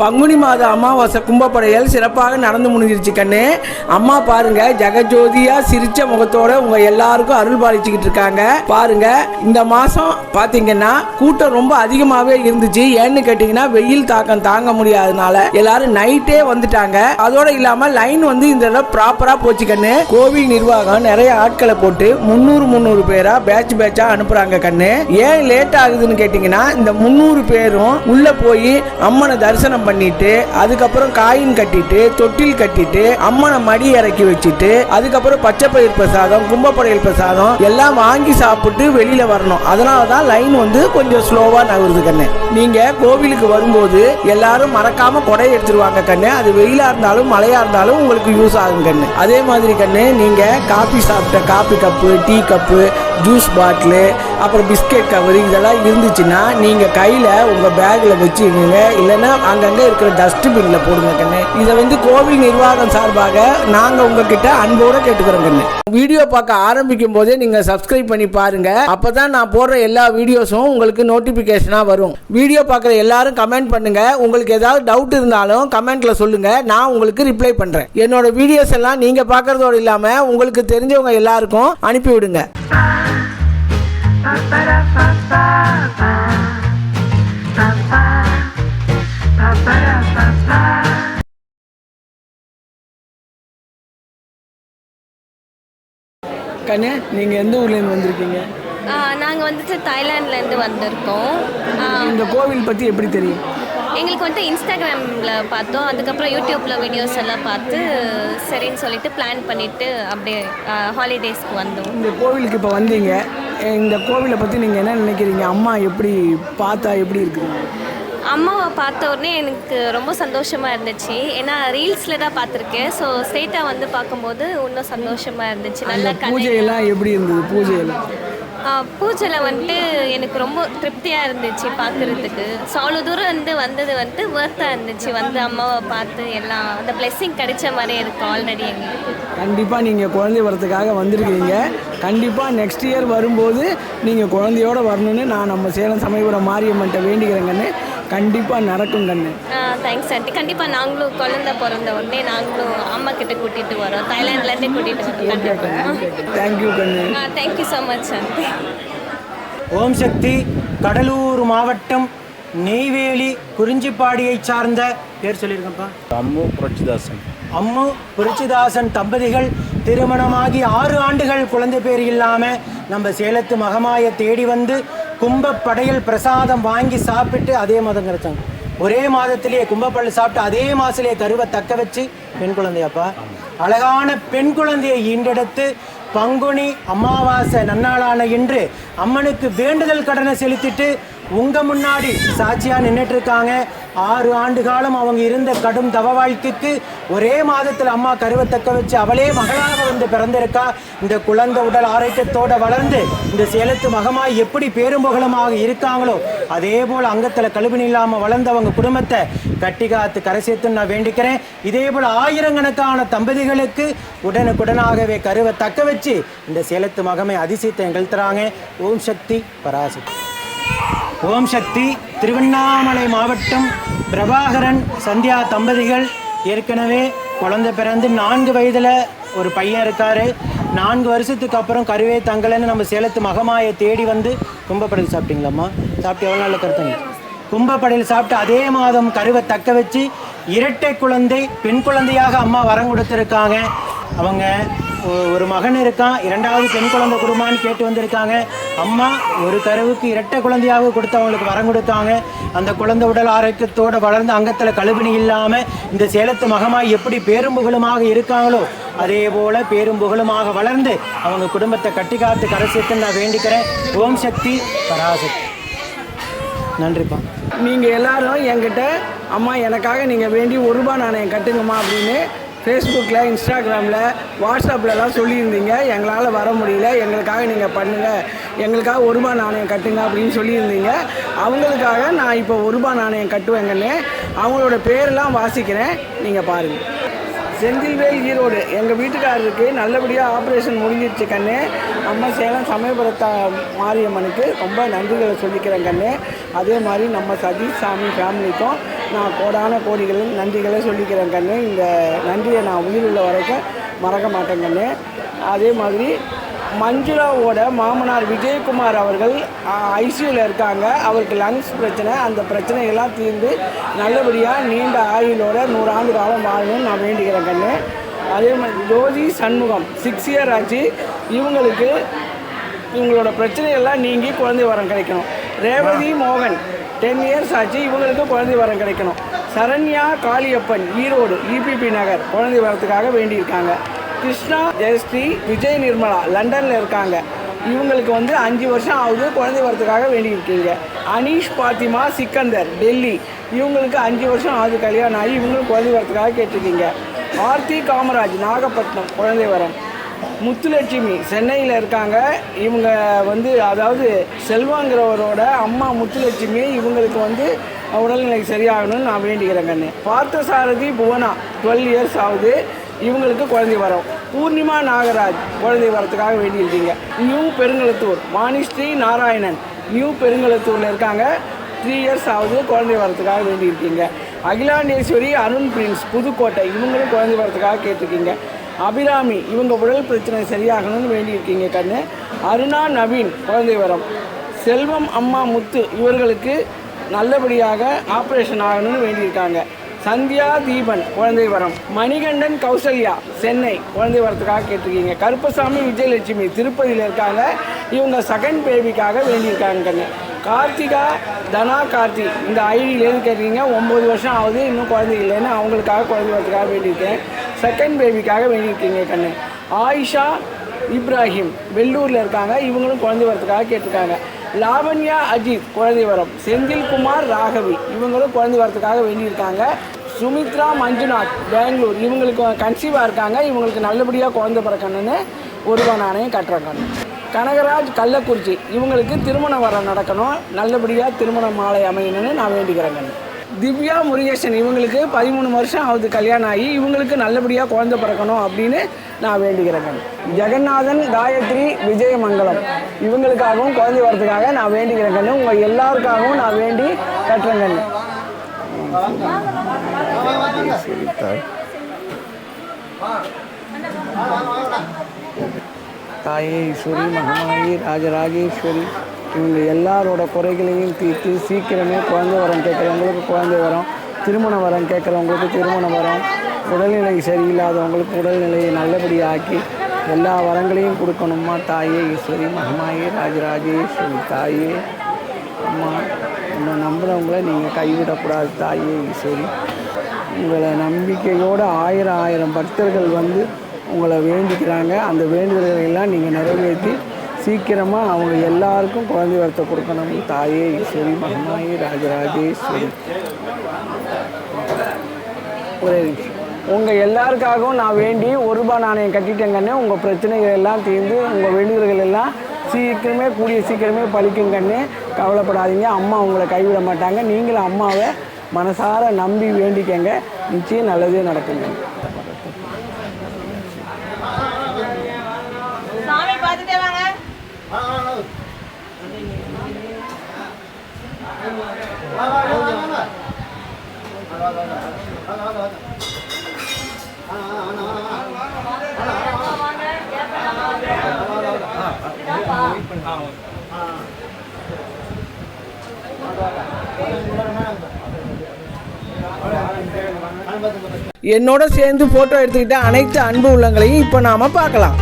பங்குனி மாத அமாவாசை கும்பப்படையல் சிறப்பாக நடந்து முடிஞ்சிருச்சு கண்ணு. அம்மா பாருங்க ஜெகஜோதியா சிரிச்ச முகத்தோட உங்க எல்லாருக்கும் அருள் பாலிச்சுக்கிட்டு இருக்காங்க. பாருங்க இந்த மாசம் பாத்தீங்கன்னா கூட்டம் ரொம்ப அதிகமாவே இருந்துச்சு. ஏன்னு கேட்டீங்கன்னா வெயில் தாக்கம் தாங்க முடியாதனால எல்லாரும் நைட்டே வந்துட்டாங்க. அதோட இல்லாம லைன் வந்து இந்த தடவை ப்ராப்பரா போச்சு கண்ணு. கோவில் நிர்வாகம் நிறைய ஆட்களை போட்டு முந்நூறு முந்நூறு பேரா பேட்ச் பேட்சா அனுப்புறாங்க கண்ணு. ஏன் லேட் ஆகுதுன்னு கேட்டீங்கன்னா இந்த முந்நூறு பேரும் உள்ள போய் அம்மனை தரிசனம் பண்ணிட்டு அதுக்கப்புறம் காயின் கட்டிட்டு தொட்டில் கட்டிட்டு அம்மனை மடி இறக்கி வச்சுட்டு அதுக்கப்புறம் பச்சை பயிர் பிரசாதம் கும்பப்படையல் பிரசாதம் எல்லாம் வாங்கி சாப்பிட்டு வெளியில வரணும். அதனால தான் லைன் வந்து கொஞ்சம் ஸ்லோவா நகருது கண்ணு. நீங்க கோவிலுக்கு வரும்போது எல்லாரும் மறக்காம கொடை எடுத்துருவாங்க கண்ணு. அது வெயிலா இருந்தாலும் மழையா இருந்தாலும் உங்களுக்கு யூஸ் ஆகும் கண்ணு. அதே மாதிரி கண்ணு நீங்க காபி சாப்பிட்ட coffee cup tea cup juice bottle அப்புறம் பிஸ்கெட் கவர் இதெல்லாம் இருந்துச்சுன்னா நீங்கள் கையில் உங்கள் பேக்கில் வச்சுக்கோங்க. இல்லைன்னா அங்கங்கே இருக்கிற டஸ்ட்பினில் போடுங்க கண்ணு. இதை வந்து கோவில் நிர்வாகம் சார்பாக நாங்கள் உங்ககிட்ட அன்போடு கேட்டுக்கிறோம் கண்ணு. வீடியோ பார்க்க ஆரம்பிக்கும் போதே நீங்கள் சப்ஸ்கிரைப் பண்ணி பாருங்கள் அப்போ தான் நான் போடுற எல்லா வீடியோஸும் உங்களுக்கு நோட்டிஃபிகேஷனாக வரும். வீடியோ பார்க்குற எல்லாரும் கமெண்ட் பண்ணுங்கள் உங்களுக்கு ஏதாவது டவுட் இருந்தாலும் கமெண்ட்டில் சொல்லுங்கள் நான் உங்களுக்கு ரிப்ளை பண்ணுறேன் என்னோட வீடியோஸ் எல்லாம் நீங்கள் பார்க்குறதோடு இல்லாமல் உங்களுக்கு தெரிஞ்சவங்க எல்லாருக்கும் அனுப்பிவிடுங்க. கண்ணு நீங்கள் எந்த ஊர்லேருந்து வந்திருக்கீங்க? நாங்கள் வந்துட்டு தாய்லாண்ட்லேருந்து வந்திருக்கோம். ஆ, இந்த கோவில் பற்றி எப்படி தெரியும்? எங்களுக்கு வந்துட்டு இன்ஸ்டாகிராமில் பார்த்தோம். அதுக்கப்புறம் யூடியூப்பில் வீடியோஸ் எல்லாம் பார்த்து சரின்னு சொல்லிட்டு பிளான் பண்ணிவிட்டு அப்படியே ஹாலிடேஸ்க்கு வந்தோம். இந்த கோவிலுக்கு இப்போ வந்தீங்க. இந்த கோவிலை பற்றி நீங்கள் என்ன நினைக்கிறீங்க? அம்மா எப்படி பார்த்தா எப்படி இருக்குது அம்மாவை பார்த்த உடனே எனக்கு ரொம்ப சந்தோஷமாக இருந்துச்சு. ஏன்னா ரீல்ஸில் தான் பார்த்துருக்கேன். ஸோ ஸ்ட்ரெயிட்டாக வந்து பார்க்கும்போது இன்னும் சந்தோஷமாக இருந்துச்சு. நல்லா பூஜையெல்லாம் எப்படி இருந்தது? பூஜையெல்லாம்? பூஜையில் வந்துட்டு எனக்கு ரொம்ப திருப்தியாக இருந்துச்சு பார்க்குறதுக்கு ஸோ அவ்வளோ தூரம் வந்து வந்தது வந்துட்டு ஒர்த்தாக இருந்துச்சு. வந்து அம்மாவை பார்த்து எல்லாம் அந்த பிளெஸ்ஸிங் கிடைச்ச மாதிரி இருக்கும் ஆல்ரெடி எங்களுக்கு. கண்டிப்பாக நீங்கள் குழந்தை வரத்துக்காக வந்திருக்கீங்க. கண்டிப்பாக நெக்ஸ்ட் இயர் வரும்போது நீங்கள் குழந்தையோட வரணும்னு நான் நம்ம சேலம் சமயபுரம் மாரியம்மன்ட்ட வேண்டிக்கிறேன் கண்ணு கண்டிப்பாக நடக்கும் கண்ணு தேங்க்ஸ் ஆண்டி கண்டிப்பாக நாங்களும் குழந்தை பிறந்த உடனே நாங்களும் அம்மா கிட்ட கூட்டிகிட்டு வரோம். தாய்லாண்ட்லேருந்தே கூட்டிகிட்டு வரோம் கண்டிப்பாக தேங்க்யூ கண்ணு thank you so much aunty Om Shakti Cuddalore மாவட்டம் நெய்வேலி குறிஞ்சிப்பாடியை சார்ந்த பேர் சொல்லியிருக்கப்பா அம்மு புரட்சிதாசன். அம்மு புரிச்சிதாசன் தம்பதிகள் திருமணமாகி ஆறு ஆண்டுகள் குழந்தை பேர் இல்லாமல் நம்ம சேலத்து மகமாயை தேடி வந்து கும்ப படையல் பிரசாதம் வாங்கி சாப்பிட்டு அதே மதம் கிடைச்சாங்க. ஒரே மாதத்திலேயே கும்பப்பள்ளி சாப்பிட்டு அதே மாதத்திலேயே கருவை தக்க வச்சு பெண் குழந்தையப்பா. அழகான பெண் குழந்தையை ஈண்டெடுத்து பங்குனி அமாவாசை நன்னாளான இன்று அம்மனுக்கு வேண்டுதல் கடனை செலுத்திட்டு உங்க முன்னாடி சாட்சியா நின்றுட்டு இருக்காங்க. ஆறு ஆண்டு காலம் அவங்க இருந்த கடும் தவ வாழ்க்கைக்கு ஒரே மாதத்தில் அம்மா கருவை தக்க வச்சு அவளே மகளாக வந்து பிறந்திருக்கா? இந்த குழந்தை உடல் ஆரோக்கியத்தோட வளர்ந்து இந்த சேலத்து மகமாய் எப்படி பேரும்புகளுமாக இருக்காங்களோ அதே போல் அங்கத்தில் கழுவினி இல்லாமல் வளர்ந்தவங்க குடும்பத்தை கட்டி காத்து கரை சேர்த்துன்னு நான் வேண்டிக்கிறேன். இதே போல் ஆயிரக்கணக்கான தம்பதிகளுக்கு உடனுக்குடனாகவே கருவை தக்க வச்சு இந்த சேலத்து மகமை அதிசயத்தை நிகழ்த்துறாங்க. ஓம் சக்தி பராசக்தி. ஓம் சக்தி திருவண்ணாமலை மாவட்டம் பிரபாகரன் சந்தியா தம்பதிகள் ஏற்கனவே குழந்தை பிறந்து நான்கு வயதில் ஒரு பையன் இருக்காரு. நான்கு வருஷத்துக்கு அப்புறம் கருவே தங்கலைன்னு நம்ம சேலத்து மகமாயை தேடி வந்து கும்பப்படையில் சாப்பிட்டீங்களாம்மா? சாப்பிட்டு எவ்வளோ நாள் கருத்துங்க கும்பப்படையில் சாப்பிட்டு அதே மாதம் கருவை தக்க வச்சு இரட்டை குழந்தை பெண் குழந்தையாக அம்மா வரம் கொடுத்துருக்காங்க. அவங்க ஒரு மகன் இருக்கான் இரண்டாவது பெண் குழந்தை கொடுமான்னு கேட்டு வந்திருக்காங்க. அம்மா ஒரு கருவுக்கு இரட்டை குழந்தையாக கொடுத்து அவங்களுக்கு வரம் கொடுத்தாங்க. அந்த குழந்தை உடல் ஆரோக்கியத்தோடு வளர்ந்து அங்கத்தில் கழுவினி இல்லாமல் இந்த சேலத்து மகமாய் எப்படி பேரும் புகழுமாக இருக்காங்களோ அதே போல பேரும் புகழுமாக வளர்ந்து அவங்க குடும்பத்தை கட்டி காத்து கரை நான் வேண்டிக்கிறேன். ஓம் சக்தி பராசக்தி. நன்றிப்பா. நீங்கள் எல்லாரும் என்கிட்ட அம்மா எனக்காக நீங்கள் வேண்டி ஒரு ரூபாய் நாணயம் கட்டுங்கம்மா அப்படின்னு ஃபேஸ்புக்கில் இன்ஸ்டாகிராமில் வாட்ஸ்அப்லலாம் சொல்லியிருந்தீங்க. எங்களால் வர முடியல. எங்களுக்காக நீங்கள் பண்ணுங்கள் எங்களுக்காக ஒரு நாணயம் கட்டுங்க அப்படின்னு சொல்லியிருந்தீங்க. அவங்களுக்காக நான் இப்போ ஒரு நாணயம் கட்டுவேங்கன்னு அவங்களோட பேரெல்லாம் வாசிக்கிறேன். நீங்கள் பாருங்கள் செந்தில்வேல் ஈரோடு. எங்கள் வீட்டுக்காரருக்கு நல்லபடியாக ஆப்ரேஷன் முடிஞ்சிருச்சு கண்ணு. அம்மா சேலம் சமயபுரத்தா மாரியம்மனுக்கு ரொம்ப நன்றிகளை சொல்லிக்கிறேன் கண்ணு. அதே மாதிரி நம்ம சதீஷ் சாமி ஃபேமிலிக்கும் நான் கோடான கோடிகளும் நன்றிகளை சொல்லிக்கிறேன் கண்ணு. இந்த நன்றியை நான் உயிர் உள்ள வரைக்கும் மறக்க மாட்டேன் கண்ணு. அதே மாதிரி மஞ்சுளாவோட மாமனார் விஜயகுமார் அவர்கள் ஐசியூவில் இருக்காங்க. அவருக்கு லங்ஸ் பிரச்சனை. அந்த பிரச்சனைகள்லாம் தீர்ந்து நல்லபடியாக நீண்ட ஆயுளோட நூறாண்டு காலம் வாழணும்னு நான் வேண்டிக்கிறேன் கண்ணு. அதே மாதிரி ஜோதி சண்முகம் சிக்ஸ் இயர் ஆச்சு. இவங்களுக்கு இவங்களோட பிரச்சனைகள்லாம் நீங்கி குழந்தை வரம் கிடைக்கணும். ரேவதி மோகன் டென் இயர்ஸ் ஆச்சு இவங்களுக்கு குழந்தை வரம் கிடைக்கணும். சரண்யா காளியப்பன் ஈரோடு இபிபி நகர் குழந்தை வரத்துக்காக வேண்டியிருக்காங்க. கிருஷ்ணா ஜெயஸ்ரீ விஜய் நிர்மலா லண்டனில் இருக்காங்க. இவங்களுக்கு வந்து அஞ்சு வருஷம் ஆகுது குழந்தை வரத்துக்காக வேண்டியிருக்கீங்க. அனீஷ் பாத்திமா சிக்கந்தர் டெல்லி இவங்களுக்கு அஞ்சு வருஷம் ஆகுது கல்யாணம் ஆகி இவங்களும் குழந்தை வரத்துக்காக கேட்டிருக்கீங்க. ஆர்த்தி காமராஜ் நாகப்பட்டினம் குழந்தை வரம். முத்துலட்சுமி. சென்னையில் இருக்காங்க. இவங்க வந்து அதாவது செல்வாங்கிறவரோட அம்மா முத்துலட்சுமி இவங்களுக்கு வந்து உடல்நிலை சரியாகணும்னு நான் வேண்டிக்கிறேன் கண்ணு. பார்த்தசாரதி புவனா டுவெல் இயர்ஸ் ஆகுது. இவங்களுக்கு குழந்தை வரோம். பூர்ணிமா நாகராஜ் குழந்தை வரத்துக்காக வேண்டியிருக்கீங்க. நியூ பெருங்கலத்தூர் வாணிஸ்ரீ நாராயணன் நியூ பெருங்கலத்தூரில் இருக்காங்க. த்ரீ இயர்ஸ் ஆகுது குழந்தை வரத்துக்காக வேண்டியிருக்கீங்க. அகிலாண்டேஸ்வரி அருண் பிரின்ஸ் புதுக்கோட்டை இவங்களும் குழந்தை வரத்துக்காக கேட்டிருக்கீங்க. அபிராமி இவங்க உடல் பிரச்சனை சரியாகணும்னு வேண்டியிருக்கீங்க கண்ணு. அருணா நவீன் குழந்தை வரம். செல்வம் அம்மா முத்து இவர்களுக்கு நல்லபடியாக ஆப்ரேஷன் ஆகணும்னு வேண்டியிருக்காங்க. சந்தியா தீபன் குழந்தை வரம். மணிகண்டன் கௌசல்யா சென்னை குழந்தை வரத்துக்காக கேட்டிருக்கீங்க. கருப்பசாமி விஜயலட்சுமி திருப்பதியில் இருக்காங்க. இவங்க செகண்ட் பேபிக்காக வேண்டியிருக்காங்க கண்ணு. கார்த்திகா தனா கார்த்தி இந்த ஐடியிலேருந்து கேட்டிருக்கீங்க? ஒம்பது வருஷம் ஆகுது இன்னும் குழந்தை இல்லைன்னு அவங்களுக்காக குழந்தை வரத்துக்காக வேண்டியிருக்கேன். செகண்ட் பேபிக்காக வேண்டியிருக்கீங்க கண்ணு. ஆயிஷா இப்ராஹிம் வெள்ளூரில் இருக்காங்க. இவங்களும் குழந்தை வரத்துக்காக கேட்டிருக்காங்க. லாவண்யா அஜித் குழந்தை வரம். செந்தில்குமார் ராகவி இவங்களும் குழந்தை வரத்துக்காக வேண்டியிருக்காங்க. சுமித்ரா மஞ்சுநாத் பெங்களூர் இவங்களுக்கு கன்சீவாக இருக்காங்க. இவங்களுக்கு நல்லபடியாக குழந்தை பிறக்கணும்னு ஒருவா நாணயம் கட்டுறாங்க கனகராஜ் கள்ளக்குறிச்சி இவங்களுக்கு திருமண வர நடக்கணும். நல்லபடியாக திருமண மாலை அமையணும்னு நான் வேண்டிக்கிறேங்க திவ்யா முருகேசன் இவங்களுக்கு பதிமூணு வருஷம் ஆகுது கல்யாணம் ஆகி. இவங்களுக்கு நல்லபடியாக குழந்தை பிறக்கணும் அப்படின்னு நான் வேண்டிக்கிறேங்க ஜெகநாதன் காயத்ரி விஜயமங்கலம். இவங்களுக்காகவும் குழந்தை வரதுக்காக நான் வேண்டிக்கிறேங்கன்னு உங்கள் எல்லாருக்காகவும் நான் வேண்டி கட்டுறேங்கன்னு தாயே ஈஸ்வரி மகமாயி ராஜராஜேஸ்வரி. இவங்க எல்லாரோட குறைகளையும் தீர்த்து சீக்கிரமே குழந்தை வரம் கேட்குறவங்களுக்கு குழந்தை வரம் திருமண வரம் கேட்குறவங்களுக்கு திருமண வரம் உடல்நிலை சரியில்லாதவங்களுக்கு உடல்நிலையை நல்லபடியாக்கி எல்லா வரங்களையும் கொடுக்கணுமா தாயே. ஈஸ்வரி மகமாயி ராஜராஜேஸ்வரி தாயே. அம்மா உங்களை நம்புகிறவங்கள நீங்கள் கைவிடக்கூடாது தாயே ஈஸ்வரி. உங்களை நம்பிக்கையோடு ஆயிரம் ஆயிரம் பக்தர்கள் வந்து உங்களை வேண்டிக்கிறாங்க. அந்த வேண்டுதல்களை எல்லாம் நீங்கள் நிறைவேற்றி சீக்கிரமாக அவங்க எல்லாருக்கும் குழந்தை வரத்தை கொடுக்கணும். தாயே ஈஸ்வரி மகமாயி ராஜராஜேஸ்வரி ஒரே நிமிஷம். உங்கள் எல்லாருக்காகவும் நான் வேண்டி ஒரு ரூபாய் நாணயம் கட்டிட்டேங்கன்னு உங்கள் பிரச்சனைகள் எல்லாம் தீர்ந்து உங்கள் வேண்டுதல்கள் எல்லாம் சீக்கிரமே கூடிய சீக்கிரமே பழிக்குங்கன்னு கவலைப்படாதீங்க. அம்மா உங்களை கைவிட மாட்டாங்க. நீங்களும் அம்மாவை மனசார நம்பி வேண்டிக்கங்க. நிச்சயம் நல்லதே நடக்குங்க என்னோட சேர்ந்து ஃபோட்டோ எடுத்துக்கிட்ட அனைத்து அன்பு உள்ளங்களையும் இப்போ நாம் பார்க்கலாம்.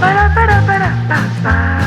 ba da ba da ba da ba ba